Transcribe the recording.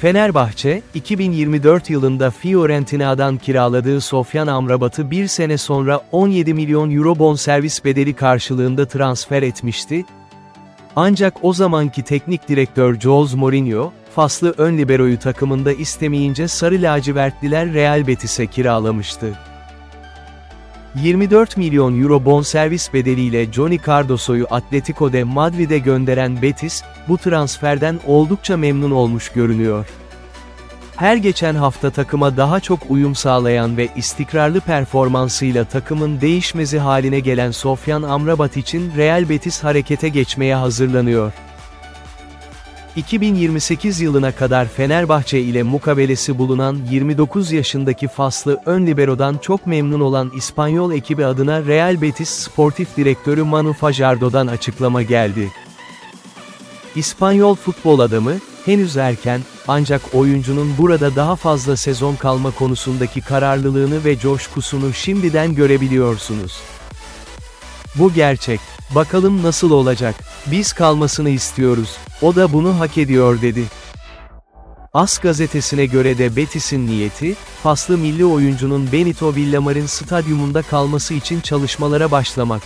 Fenerbahçe, 2024 yılında Fiorentina'dan kiraladığı Sofyan Amrabat'ı bir sene sonra 17 milyon euro bonservis bedeli karşılığında transfer etmişti. Ancak o zamanki teknik direktör Jose Mourinho, faslı ön liberoyu takımında istemeyince Sarı Lacivertliler Real Betis'e kiralamıştı. 24 milyon euro bonservis bedeliyle Johnny Cardoso'yu Atletico de Madrid'e gönderen Betis, bu transferden oldukça memnun olmuş görünüyor. Her geçen hafta takıma daha çok uyum sağlayan ve istikrarlı performansıyla takımın değişmezi haline gelen Sofyan Amrabat için Real Betis harekete geçmeye hazırlanıyor. 2028 yılına kadar Fenerbahçe ile mukabelesi bulunan 29 yaşındaki Faslı ön libero'dan çok memnun olan İspanyol ekibi adına Real Betis Sportif Direktörü Manu Fajardo'dan açıklama geldi. İspanyol futbol adamı, henüz erken, ancak oyuncunun burada daha fazla sezon kalma konusundaki kararlılığını ve coşkusunu şimdiden görebiliyorsunuz. Bu gerçek. Bakalım nasıl olacak. Biz kalmasını istiyoruz. O da bunu hak ediyor dedi. As gazetesine göre de Betis'in niyeti, paslı milli oyuncunun Benito Villamar'in stadyumunda kalması için çalışmalara başlamak.